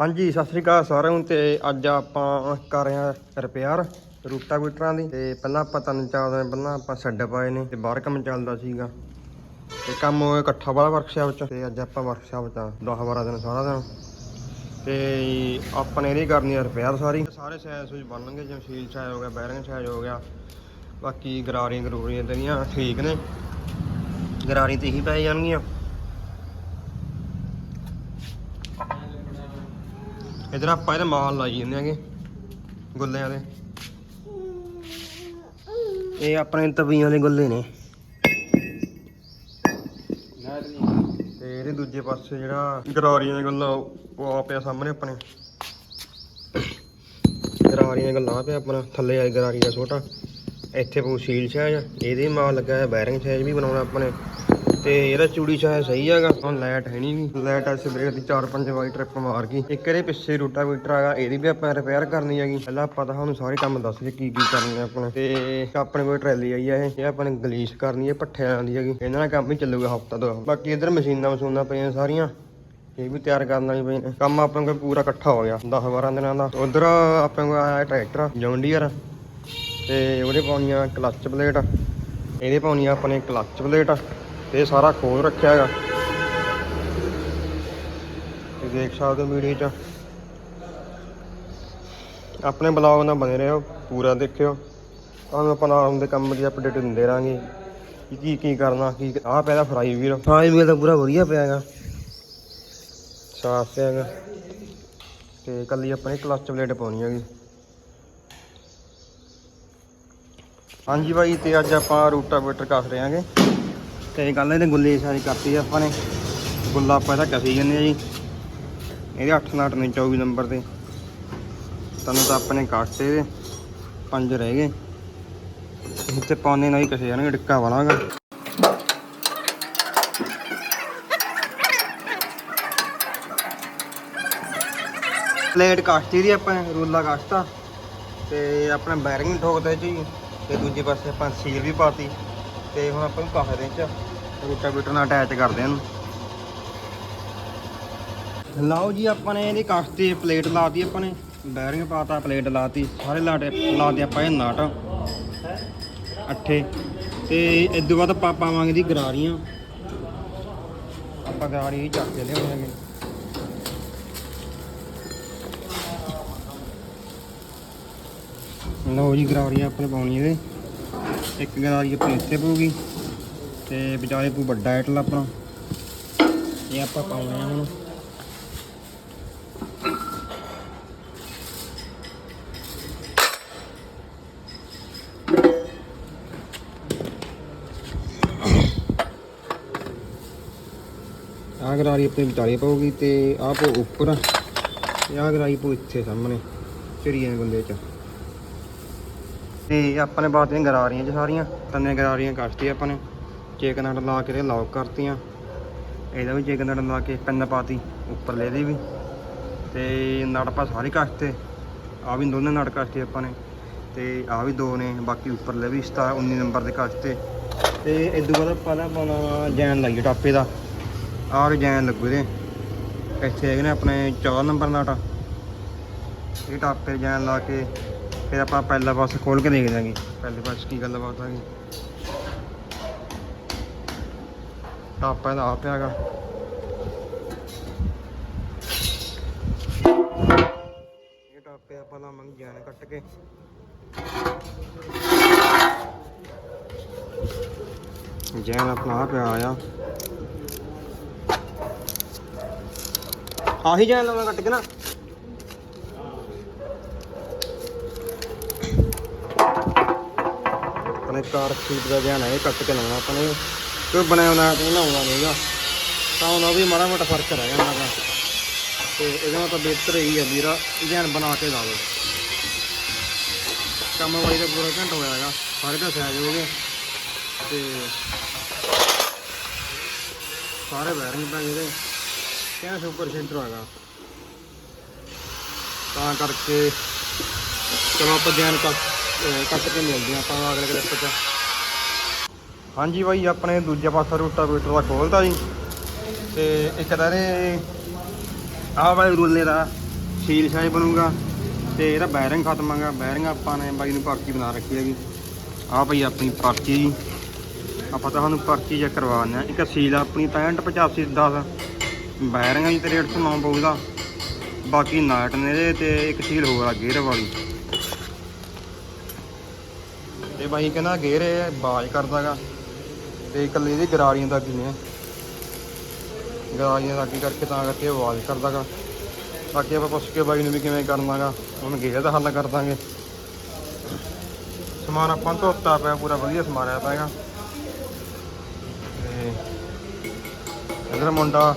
ਹਾਂਜੀ, ਸਤਿ ਸ੍ਰੀ ਅਕਾਲ ਸਾਰਿਆਂ ਨੂੰ ਤੇ ਅੱਜ ਆਪਾਂ ਕਰ ਰਹੇ ਹਾਂ ਰਿਪੇਅਰ ਰੂਟਾਵੀਟਰਾਂ ਦੀ। ਤੇ ਪਹਿਲਾਂ ਆਪਾਂ ਤਿੰਨ ਚਾਰ ਦਿਨ ਪਹਿਲਾਂ ਆਪਾਂ ਛੱਡ ਪਾਏ ਨੇ ਤੇ ਬਾਹਰ ਕੰਮ ਚੱਲਦਾ ਸੀਗਾ। ਤੇ ਕੰਮ ਹੋਇਆ ਇਕੱਠਾ ਵਾਲਾ ਵਰਕਸ਼ਾਪ 'ਚ ਤੇ ਅੱਜ ਆਪਾਂ ਵਰਕਸ਼ਾਪ 'ਚ 10 12 ਦਿਨ ਸਾਰਾ ਦਿਨ। ਤੇ ਆਪਾਂ ਨੇ ਇਹਦੀ ਕਰਨੀ ਆ ਰਿਪੇਅਰ ਸਾਰੀ। ਸਾਰੇ ਸਾਈਜ਼ ਸੂਝ ਬਣਨਗੇ, ਜਿਵੇਂ ਸੀਲ ਸਾਈਜ਼ ਹੋ ਗਿਆ ਬੈਰਿੰਗ ਸ਼ਾਇਜ਼ ਹੋ ਗਿਆ। ਬਾਕੀ ਗਰਾਰੀਆਂ ਗਰੂਰੀਆਂ ਤੇਰੀਆਂ ਠੀਕ ਨੇ। ਗਰਾਰੀ ਤੇ ਹੀ ਪੈ ਜਾਣਗੀਆਂ। ਇਧਰ ਆਪਾਂ ਇਹਦੇ ਮਾਲ ਲਾਈ ਜਾਂਦੇ ਆਗੇ ਗੁੱਲਿਆਂ ਦੇ ਇਹ ਆਪਣੇ ਤਵੀਆਂ ਦੇ ਗੁੱਲੇ ਨੇ। ਤੇ ਇਹਦੇ ਦੂਜੇ ਪਾਸੇ ਜਿਹੜਾ ਗਰਾਰੀਆਂ ਦਾ ਗੁੱਲਾ, ਉਹ ਆ ਪਿਆ ਸਾਹਮਣੇ ਆਪਣੇ। ਗਰਾਰੀਆਂ ਦਾ ਗੁੱਲਾ ਆ ਪਿਆ ਆਪਣਾ, ਥੱਲੇ ਆ ਗਰਾਰੀ ਦਾ ਛੋਟਾ। ਇੱਥੇ ਪੂ ਸੀਲ ਸਾਈਜ਼ ਇਹਦੇ ਮਾਲ ਲੱਗਾ ਹੈ ਬੈਰਿੰਗ ਸਾਈਜ਼ ਵੀ ਬਣਾਉਣਾ ਆਪਣੇ। ਤੇ ਇਹਦਾ ਚੂੜੀ ਸ਼ਾਇਦ ਸਹੀ ਹੈਗਾ। ਹੁਣ ਲਾਈਟ ਹੈ ਨਹੀਂ ਵੀ ਲਾਈਟ ਐਸ ਬ੍ਰੇਕ ਦੀ 4-5 ਵਾਈ ਟ੍ਰਿਪ ਮਾਰ ਗਈ। ਇੱਕ ਇਹਦੇ ਪਿੱਛੇ ਰੂਟਾਵੀਟਰ ਹੈਗਾ, ਇਹਦੀ ਵੀ ਆਪਾਂ ਰਿਪੇਅਰ ਕਰਨੀ ਹੈਗੀ। ਪਹਿਲਾਂ ਆਪਾਂ ਤਾਂ ਤੁਹਾਨੂੰ ਸਾਰੇ ਕੰਮ ਦੱਸ ਦੇ ਕੀ ਕੀ ਕਰਨੇ ਆ ਆਪਣੇ ਤੇ ਆਪਣੇ ਕੋਲ ਟਰੈਲੀ ਆਈ ਆ ਇਹ। ਆਪਾਂ ਨੇ ਗਲੀਸ ਕਰਨੀ ਹੈ ਪੱਠਿਆਂ ਦੀ ਹੈਗੀ। ਇਹਨਾਂ ਦਾ ਕੰਮ ਹੀ ਚੱਲੂਗਾ ਹਫਤਾ ਦੋ ਬਾਕੀ ਇਧਰ ਮਸ਼ੀਨਾਂ ਮਸ਼ੂਨਾਂ ਪਈਆਂ ਸਾਰੀਆਂ। ਇਹ ਵੀ ਤਿਆਰ ਕਰਨ ਵਾਲੀ ਪਈ ਨੇ। ਕੰਮ ਆਪਾਂ ਕੋਲ ਪੂਰਾ ਇਕੱਠਾ ਹੋ ਗਿਆ 10 12 ਦਿਨਾਂ ਦਾ। ਉਧਰ ਆਪਾਂ ਕੋਲ ਆਇਆ ਟਰੈਕਟਰ ਜੌਂਡੀਅਰ ਤੇ ਉਹਦੇ ਪਾਉਣੀਆਂ ਕਲੱਚ ਪਲੇਟ ਇਹਦੇ ਪਾਉਣੀਆਂ ਆਪਣੇ ਕਲੱਚ ਪਲੇਟ ਇਹ ਸਾਰਾ ਖੋਲ ਰੱਖਿਆ ਹੈਗਾ। ਤੇ ਦੇਖ ਸਕਦੇ ਹੋ ਵੀਡੀਓ 'ਚ। ਆਪਣੇ ਬਲੌਗ ਨਾਲ ਬਣੇ ਰਹੋ ਪੂਰਾ ਦੇਖਿਓ। ਤੁਹਾਨੂੰ ਆਪਾਂ ਨਾਲ ਦੇ ਕੰਮ ਦੀ ਅਪਡੇਟ ਦਿੰਦੇ ਰਾਂਗੇ ਕਿ ਕੀ ਕੀ ਕਰਨਾ ਕੀ ਆਹ ਪਿਆ ਫਰਾਈ ਵੀਲ ਫਰਾਈ ਵੀਲ ਤਾਂ ਪੂਰਾ ਵਧੀਆ ਪਿਆ ਹੈਗਾ। ਸਾਫ਼ ਹੈਗਾ। ਤੇ ਕੱਲੀ ਆਪਣੇ ਕਲੱਚ ਪਲੇਟ ਪਾਉਣੀ ਹੈਗੀ। ਹਾਂਜੀ ਭਾਈ ਤੇ ਅੱਜ ਆਪਾਂ ਰੂਟਾਵੇਟਰ ਕੱਸ ਰਹੇ ਹਾਂਗੇ। ਤੇ ਗੱਲ, ਇਹਦੇ ਗੁੱਲੇ ਸਾਰੀ ਕਰਤੀ ਆਪਾਂ ਨੇ। ਗੁੱਲਾ ਆਪਾਂ ਇਹਦਾ ਕਸੀ ਜੰਨੇ ਆ ਜੀ। ਇਹਦੇ 8 ਨਾਟ ਨੇ 24 ਨੰਬਰ ਤੇ। ਤੁਹਾਨੂੰ ਤਾਂ ਆਪਣੇ ਕੱਟੇ ਦੇ ਪੰਜ ਰਹਿ ਗਏ। ਇੱਥੇ ਪਾਉਣੇ ਨਾਲ ਹੀ ਕਸੇ ਜਾਣਗੇ, ਡਿੱਕਾ ਵਾਲਾਗਾ। ਪਲੇਟ ਕਾਸਤੀ ਦੀ ਆਪਾਂ ਰੂਲਾ ਕਾਸਤਾ। ਤੇ ਆਪਣਾ ਬੈਰਿੰਗ ਠੋਕਦਾ ਜੀ। ਤੇ ਦੂਜੇ ਪਾਸੇ ਆਪਾਂ ਸੀਲ ਵੀ ਪਾਤੀ। ਤੇ ਹੁਣ ਆਪਾਂ ਨੂੰ ਕਾਹ ਦੇ ਚ ਰੂਟਾਵੀਟਰ ਨਾਲ ਅਟੈਚ ਕਰਦੇ ਹਾਂ ਇਹਨੂੰ। ਲਾਓ ਜੀ ਆਪਾਂ ਨੇ ਇਹਦੀ ਕਾਸਤ ਤੇ ਪਲੇਟ ਲਾਤੀ ਆਪਾਂ ਨੇ। ਬੈਰਿੰਗ ਪਾਤਾ ਪਲੇਟ ਲਾਤੀ। ਸਾਰੇ ਲਾਟੇ ਲਾਤੇ ਆਪਾਂ ਇਹ ਨਟ। ਅੱਠੇ। ਤੇ ਇਦੋਂ ਬਾਅਦ ਆਪਾਂ ਪਾਵਾਂਗੇ ਦੀ ਗਰਾਰੀਆਂ। ਆਪਾਂ ਗਰਾਰੀ ਹੀ ਚੱਕ ਕੇ ਲਿਆਵਾਂਗੇ ਲਓ ਜੀ ਗਰਾਰੀਆਂ ਆਪਣੇ ਪਾਉਣੀ ਇਹਦੇ। ਇੱਕ ਗਰਾਰੀ ਆਪਣੀ ਇੱਥੇ ਪਊਗੀ ਤੇ ਵਿਚਾਲੇ ਪੂ ਵੱਡਾ ਐਟਲ ਆਪਣਾ। ਇਹ ਆਪਾਂ ਪਾਉਣੇ ਆ ਹੁਣ। ਆਹ ਗਰਾਰੀ ਆਪਣੇ ਵਿਚਾਲੇ ਪਊਗੀ ਤੇ ਆਹ ਪੋ ਉੱਪਰ। ਤੇ ਆਹ ਗਰਾਰੀ ਪੋ ਇੱਥੇ ਸਾਹਮਣੇ, ਚਿੜੀਆਂ ਬੰਦੇ ਚ। ਤੇ ਆਪਾਂ ਨੇ ਬਾਤੀਆਂ ਗਰਾਰੀਆਂ ਚ ਸਾਰੀਆਂ, ਤੰਨੇ ਗਰਾਰੀਆਂ ਕੱਸਤੀ ਆਪਾਂ ਨੇ ਚੇਕ ਨਟ ਲਾ ਕੇ ਤੇ ਲੌਕ ਕਰਤੀਆਂ। ਇਹਦਾ ਵੀ ਚੇਕ ਨਟ ਲਾ ਕੇ ਪੈਨ ਪਾਤੀ, ਉੱਪਰਲੇ ਦੀ ਵੀ। ਤੇ ਨਟ ਆਪਾਂ ਸਾਰੇ ਕੱਸਤੇ ਆ ਵੀ ਦੋਨੇ ਨਟ ਕੱਸਤੇ ਆਪਾਂ ਨੇ। ਤੇ ਆ ਵੀ ਦੋ ਨੇ, ਬਾਕੀ ਉੱਪਰਲੇ ਵੀ 17 19 ਨੰਬਰ ਦੇ ਕੱਸਤੇ ਤੇ ਇਦੋਂ ਬਾਅਦ ਆਪਾਂ ਨਾ ਪਾਉਣਾ ਜੈਨ ਲਾਈਏ ਟਾਪੇ ਦਾ। ਆਹ ਜੈਨ ਲੱਗੂ ਦੇ ਇੱਥੇ ਹੈਗੇ ਨੇ ਆਪਣੇ 4 ਨੰਬਰ ਨਟ। ਇਹ ਟਾਪੇ ਜੈਨ ਲਾ ਕੇ ਫਿਰ ਆਪਾਂ ਪਹਿਲਾ ਪਾਸੇ ਖੋਲ ਕੇ ਦੇਖ ਦਾਂਗੇ ਪਹਿਲੇ ਪਾਸੇ ਕੀ ਗੱਲਬਾਤ ਆ ਗਈ ਟਾਪਾ ਦਾ ਆ ਪਿਆਗਾ ਇਹ ਟਾਪੇ ਆਪਾਂ ਲਾਵਾਂਗੇ ਜੈਨ ਕੱਟ ਕੇ ਜੈਨ ਆਪਣਾ ਆ ਪਿਆ ਆ ਆਹੀ ਜੈਨ ਲਾਵਾਂ ਕੱਟ ਕੇ ਨਾ ਆਪਣੇ ਕਾਰ ਸੀਟ ਦਾ ਧਿਆਨ ਹੈ ਇਹ ਕੱਟ ਕੇ ਲਾਉਣਾ ਆਪਾਂ ਨੇ। ਕੋਈ ਬਣਿਆ ਹੋਣਾ ਤੇ ਲਾਉਣਾ ਨਹੀਂਗਾ। ਤਾਂ ਉਹਨਾਂ ਵੀ ਮਾੜਾ ਮੋਟਾ ਫ਼ਰਕ ਰਹਿ ਜਾਂਦਾ ਗਾ ਤੇ ਇਹਦੇ ਨਾਲ ਤਾਂ ਬਿਹਤਰ ਹੀ ਹੈ ਵੀਰਾ, ਧਿਆਨ ਬਣਾ ਕੇ ਲਾ ਲਓ। ਕੰਮ ਵਾਲੀ ਦਾ ਪੂਰਾ ਘੰਟਾ ਹੋਇਆ ਹੈਗਾ ਸਾਰੇ ਦਾ ਸਹਿਜ ਹੋ ਗਏ ਤੇ ਸਾਰੇ ਬੈਰਿੰਗ ਪੈ ਗਏ ਇਹਦੇ ਕਿਹਨਾਂ ਸੁਪਰ ਸੈਂਟਰ ਹੈਗਾ। ਤਾਂ ਕਰਕੇ ਚਲੋ ਆਪਾਂ ਧਿਆਨ ਕੱਟ ਕੱਟ ਕੇ ਮਿਲਦੇ ਹਾਂ ਆਪਾਂ ਅਗਲੇ ਕਲਿੱਪ 'ਚ। ਹਾਂਜੀ ਬਾਈ, ਆਪਣੇ ਦੂਜੇ ਪਾਸਾ ਰੂਟਾਵੇਟਰ ਦਾ ਖੋਲਤਾ ਜੀ। ਤੇ ਇੱਕ ਤਾਂ ਇਹਦੇ ਆਹ ਵਾਲੇ ਰੂਲੇ ਦਾ ਸੀਲ ਸਾਈਜ਼ ਬਣੂਗਾ ਤੇ ਇਹਦਾ ਬੈਰਿੰਗ ਖਤਮ ਆਗਾ ਬੈਰਿੰਗ ਆਪਾਂ ਨੇ ਬਾਈ ਨੂੰ ਪਰਚੀ ਬਣਾ ਰੱਖੀ ਹੈਗੀ। ਆਹ ਭਈ ਆਪਣੀ ਪਰਚੀ ਜੀ। ਆਪਾਂ ਤਾਂ ਤੁਹਾਨੂੰ ਪਰਚੀ ਚੈੱਕ ਕਰਵਾਉਂਦੇ ਆ ਇੱਕ ਸੀਲ ਆਪਣੀ 65 85 10 ਬੈਰਿੰਗ ਜੀ ਤੇ 109 ਪਊਗਾ। ਬਾਕੀ ਨਾਟ ਨੇ ਇਹਦੇ ਤੇ ਇੱਕ ਸੀਲ ਹੋਰ ਆ, ਗੇਅਰ ਵਾਲੀ। ਬਾਈ ਕਹਿੰਦਾ ਗੇਅਰ ਇਹ ਬਾਜ ਕਰਦਾਗਾ ਤੇ ਇਕੱਲੇ ਇਹਦੀ ਗਰਾਰੀਆਂ ਦਾ ਕੀ ਨੇ। ਗਰਾਰੀਆਂ ਦਾ ਕੀ ਕਰਕੇ ਤਾਂ ਕਰਕੇ ਇਹ ਆਵਾਜ਼ ਕਰਦਾਗਾ। ਬਾਕੀ ਆਪਾਂ ਪੁੱਛ ਕੇ ਬਾਈ ਨੂੰ ਵੀ ਕਿਵੇਂ ਕਰਨਾਗਾ, ਹੁਣ ਗੇਅਰ ਦਾ ਹੱਲ ਕਰ ਦਾਂਗੇ। ਸਮਾਨ ਆਪਾਂ ਧੋਤਾ ਪਿਆ, ਪੂਰਾ ਵਧੀਆ ਸਮਾਨ ਆਇਆ ਪਿਆਗਾ ਤੇ ਇਧਰ ਮੁੰਡਾ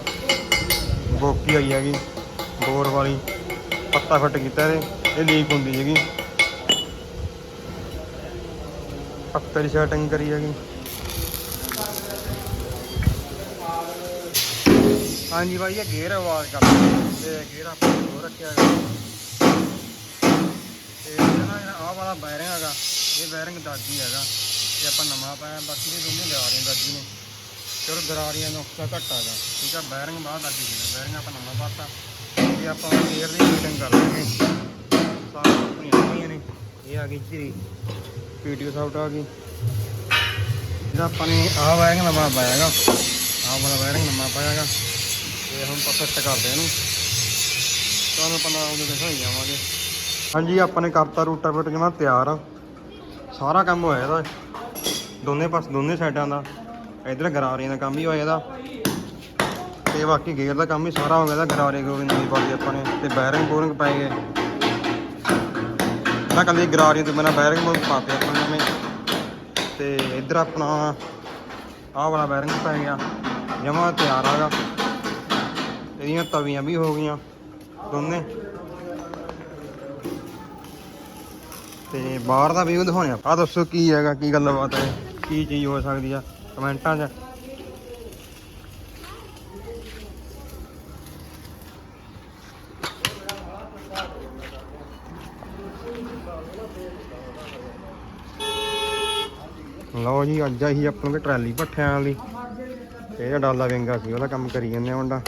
ਬੋਕੀ ਆਈ ਹੈਗੀ, ਬੋਰ ਵਾਲੀ, ਪੱਤਾ ਫਿੱਟ ਕੀਤਾ ਇਹਦੇ, ਇਹ ਲੀਕ ਹੁੰਦੀ ਹੈਗੀ। ਪੱਤੇ ਦੀ ਕਰੀ ਹੈਗੀ। ਹਾਂਜੀ ਬਾਈ ਇਹ ਗੇਅਰ ਆਵਾਜ਼ ਕਰਦਾ ਤੇ ਗੇਅਰ ਆਪਾਂ ਹੋਰ ਰੱਖਿਆ ਹੈਗਾ। ਤੇ ਜਿਹੜਾ ਆਹ ਵਾਲਾ ਬੈਰਿੰਗ ਹੈਗਾ, ਇਹ ਬੈਰਿੰਗ ਦਾਗੀ ਹੈਗਾ। ਤੇ ਆਪਾਂ ਨਵਾਂ ਪਾਇਆ, ਬਾਕੀ ਇਹ ਦੋਨੇ ਲਿਆ ਰਹੇ ਦਾਗੀ ਨੇ। ਚਲੋ, ਦਰਾਰੀਆਂ ਦਾ ਨੁਕਸਾ ਘੱਟ ਹੈਗਾ ਠੀਕ ਆ, ਬੈਰਿੰਗ ਬਾਹਰ ਦਾਗੀ ਸੀ। ਬੈਰਿੰਗ ਆਪਾਂ ਨਵਾਂ ਪਾਤਾ। ਤੇ ਆਪਾਂ ਗੇਅਰ ਦੀ ਫਿਟਿੰਗ ਕਰ ਲਾਂਗੇ। ਸਾਰੀਆਂ ਆਪਣੀਆਂ ਨੇ। ਇਹ ਆ ਗਈ ਧੀਰੀ ਪੀਟੀਓ ਸਾਊਟ ਆ ਗਈ। ਜਿਹੜਾ ਆਪਾਂ ਨੇ ਆਹ ਬੈਰਿੰਗ ਨਵਾਂ ਪਾਇਆ ਹੈਗਾ ਆਹ ਵਾਲਾ ਵਾਇਰਿੰਗ ਨਵਾਂ ਪਾਇਆ ਹੈਗਾ ਤੇ ਹੁਣ ਪਰਫੈਕਟ ਕਰਦੇ ਇਹਨੂੰ। ਤੁਹਾਨੂੰ ਪਤਾ ਉਹਦੇ ਦਿਖਾਈ ਜਾਵਾਂਗੇ। ਹਾਂਜੀ, ਆਪਾਂ ਨੇ ਕਰਤਾ ਰੂਟਾ ਫਿੱਟ ਜਮਾ ਤਿਆਰ। ਆ ਸਾਰਾ ਕੰਮ ਹੋਇਆ ਇਹਦਾ। ਦੋਨੇ ਪਾਸ, ਦੋਨੇ ਸਾਈਡਾਂ ਦਾ। ਇਧਰ ਗਰਾਰੀਆਂ ਦਾ ਕੰਮ ਵੀ ਹੋਇਆ ਇਹਦਾ। ਤੇ ਬਾਕੀ ਗੇਅਰ ਦਾ ਕੰਮ ਵੀ ਸਾਰਾ ਹੋ ਗਿਆ ਇਹਦਾ। ਗਰਾਰੇ ਗਰੂਰੀ ਨਵੀਂ ਪਾਈ ਆਪਾਂ ਨੇ। ਤੇ ਬੈਰਿੰਗ ਬੋਰਿੰਗ ਪੈ ਗਏ ਨਾ ਕੱਲੀ ਗਰਾਰੀਆਂ ਤੋਂ ਮੇਰਾ ਬੈਰਿੰਗ ਬੋਰਿੰਗ ਪਾਤੇ ਆਪਾਂ ਨਵੇਂ ਤੇ ਇੱਧਰ ਆਪਣਾ ਆਹ ਵਾਲਾ ਬੈਰਿੰਗ ਪੈ ਗਿਆ। ਜਮਾ ਤਿਆਰ ਆਗਾ ਇਹਦੀਆਂ ਤਵੀਆਂ ਵੀ ਹੋ ਗਈਆਂ ਦੋਨੇ। ਤੇ ਬਾਹਰ ਦਾ ਵੀਊ ਦਿਖਾਉਣੇ ਆ। ਦੱਸੋ ਕੀ ਹੈਗਾ, ਕੀ ਗੱਲਬਾਤ ਹੈ, ਕੀ ਚੀਜ਼ ਹੋ ਸਕਦੀ ਆ? ਕਮੈਂਟਾਂ 'ਚ। ਲਓ ਜੀ, ਅੱਜ ਆਹੀ ਆਪਾਂ ਨੂੰ ਟਰਾਲੀ ਭੱਠਿਆਂ ਵਾਲੀ। ਇਹ ਡਾਲਾ ਵਿੰਗਾ ਸੀ, ਉਹਦਾ ਕੰਮ ਕਰੀ ਜਾਂਦੇ ਆ ਮੁੰਡਾ।